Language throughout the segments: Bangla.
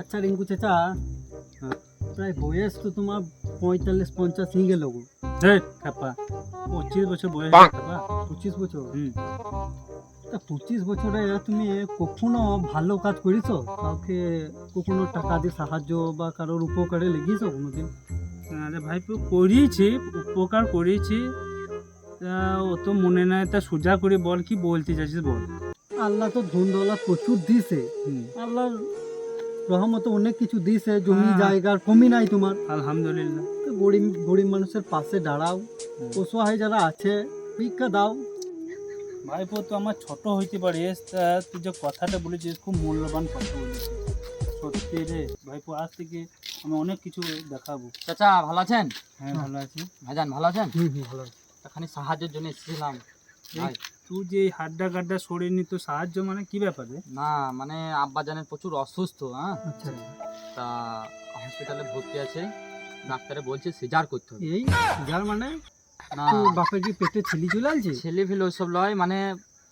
আচ্ছা রিঙ্কু চাচা হ্যাঁ। প্রায় বয়স তো তোমার পঁয়তাল্লিশ পঞ্চাশ নিয়ে গেল গো খাপা। পঁচিশ বছর বয়স। খাপা পঁচিশ বছর? হুম। তা পঁচিশ বছরে তুমি কখনো ভালো কাজ করেছ? কাউকে কখনো টাকা দিয়ে সাহায্য বা কারোর উপকারে লেগেছো কোনোদিন? আরে ভাইপো করিয়েছি উপকার করেছি। তা অত মনে নাই তা সোজা করে বল কি বলতে চাইছিস বল? আল্লাহ তো ধন দৌলত প্রচুর দিছে আল্লাহ রহমতে অনেক কিছু দিছে জমি হ্যাঁ। জায়গার কমি নাই তোমার। আলহামদুলিল্লাহ। তো গরিব গরিব মানুষের পাশে দাঁড়াও। অসহায় যারা আছে ভিক্ষা দাও। ভাইপো তো আমার ছোট হইতে পারিস তা তুই যে কথাটা বলেছিস খুব মূল্যবান কথা বলেছিস। সত্যি রে ভাইপো আজ থেকে আমি অনেক কিছু দেখাবো। চাচা ভালো আছেন? হ্যাঁ ভালো আছি। ভাইজান ভালো আছেন? হুম হুম ভালো এখানে সাহায্যের জন্য এসেছিলাম। ভাই। তুই যে এই হাড্ডা গাড্ডা সরিয়ে নিত সাহায্য মানে কি ব্যাপার না মানে আব্বাজানের প্রচুর অসুস্থ হ্যাঁ? আচ্ছা তা হসপিটালে ভর্তি আছে ডাক্তারে বলছে সিজার করতে হবে। এই যার মানে? না। বাপের কি পেটে ছেলে চলে আসছে? ছেলে ফেলে ওইসব লয় মানে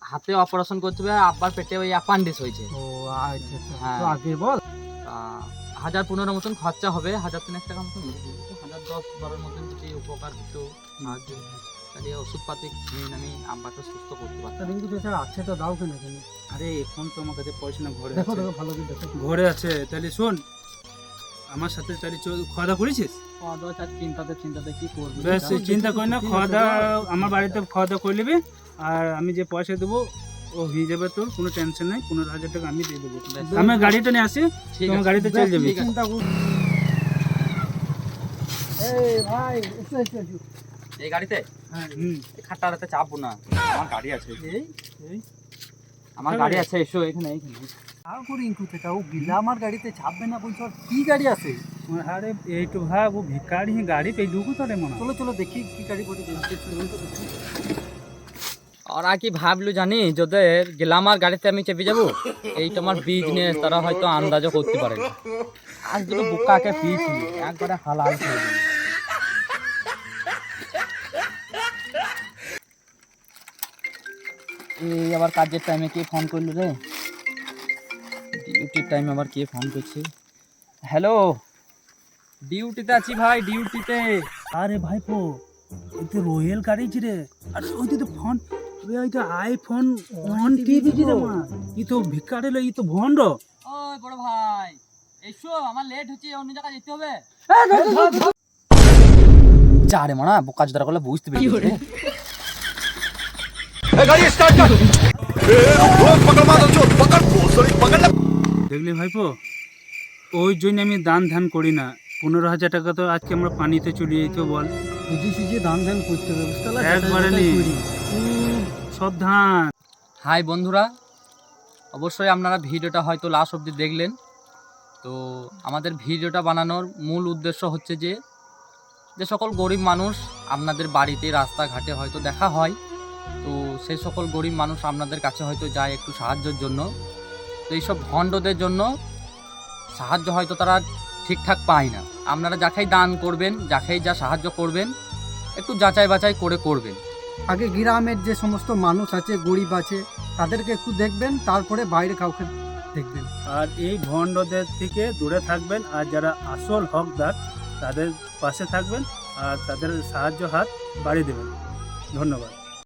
হাতে অপারেশন করতে হবে আব্বার পেটে ওই অ্যাপান্ডিস হয়েছে। ও আচ্ছা আচ্ছা। হ্যাঁ। আগে বল। হাজার পনেরো মতন খরচা হবে হাজার তিনেক টাকা মতন হাজার দশ বারোর মতন যদি উপকার হতো সাহায্য তাহলে ওষুধপাতি খেয়ে আমি আব্বাকে সুস্থ করতে পারতাম। রিঙ্কু চাচা আছে তো দাও কেন কেন আরে এখন তো আমার কাছে পয়সা না ঘরে দেখো দেখো ভালো করে দেখো। ঘরে আছে তাহলে শোন আমার সাথে তাহলে খাওয়া দাওয়া করেছিস? খাওয়া দাওয়া চার চিন্তাতে চিন্তাতে কি করব? বেশ চিন্তা করি না খাওয়া দাওয়া আমার বাড়িতে খাওয়া দাওয়া করে নিবি আর আমি যে পয়সা দেবো ও হয়ে যাবে তোর কোনো টেনশন নেই পনেরো হাজার টাকা আমি দিয়ে দেবো। আমি গাড়িটা নিয়ে আসি তোমার গাড়িতে চলে যাবি। চিন্তা কর। ভাই এই গাড়িতে? হ্যাঁ। হুম। এই খাটটাতে চাপবো না। আমার গাড়ি আছে। এই এই। আমার গাড়ি আছে এসো এখানে করে ও আমার গাড়িতে চাপবে না বলছো কি গাড়ি আছে? আরে এই তো ভাব ও ভিকারি গাড়ি পেয়ে ঢুকু তোরে মনে চলো চলো দেখি কি গাড়ি পড়ে ওরা কি ভাবলো জানি যাদের গ্লামার গাড়িতে আমি চেপে যাব এই তোমার বিজনেস তারা হয়তো আন্দাজও করতে পারে না। আজ দুটো বুকাকে পিয়েছি একবারে হালাল করে এই আবার কাজের টাইমে কে ফোন করল রে? ডিউটির টাইমে আবার কে ফোন করছে? হ্যালো ডিউটিতে আছি ভাই ডিউটিতে আরে ভাইপো এই তো রয়েল গাড়ি রে। আরে ওই তো ফোন ওই তো আইফোন ওয়ান টিভি রে মা। ই তো ভিকারি ই তো ভন্ড ওই বড় ভাই এসো আমার লেট হচ্ছে অন্য জায়গায় যেতে হবে। যা রে মানা বোকা জোদার করলে বুঝতে পেরেছি দেখলি ভাইপো ওই জন্য আমি দান ধ্যান করি না। পনেরো হাজার টাকা তো আজকে আমরা পানিতে চলে যেত বল। বুঝি দান ধ্যান করতে হবে বুঝতে পারলা? একবারে নি। সব ধান। হাই বন্ধুরা অবশ্যই আপনারা ভিডিওটা হয়তো লাস্ট অবধি দেখলেন। তো আমাদের ভিডিওটা বানানোর মূল উদ্দেশ্য হচ্ছে যে যে সকল গরিব মানুষ আপনাদের বাড়িতে রাস্তাঘাটে হয়তো দেখা হয়। তো সেই সকল গরিব মানুষ আপনাদের কাছে হয়তো যায় একটু সাহায্যের জন্য। তো এইসব ভণ্ডদের জন্য সাহায্য হয়তো তারা ঠিকঠাক পায় না। আপনারা যাকেই দান করবেন যাকেই যা সাহায্য করবেন একটু যাচাই বাছাই করে করবেন। আগে গ্রামের যে সমস্ত মানুষ আছে গরিব আছে তাদেরকে একটু দেখবেন তারপরে বাইরে কাউকে দেখবেন। আর এই ভণ্ডদের থেকে দূরে থাকবেন আর যারা আসল হকদার তাদের পাশে থাকবেন আর তাদের সাহায্য হাত বাড়িয়ে দেবেন। ধন্যবাদ।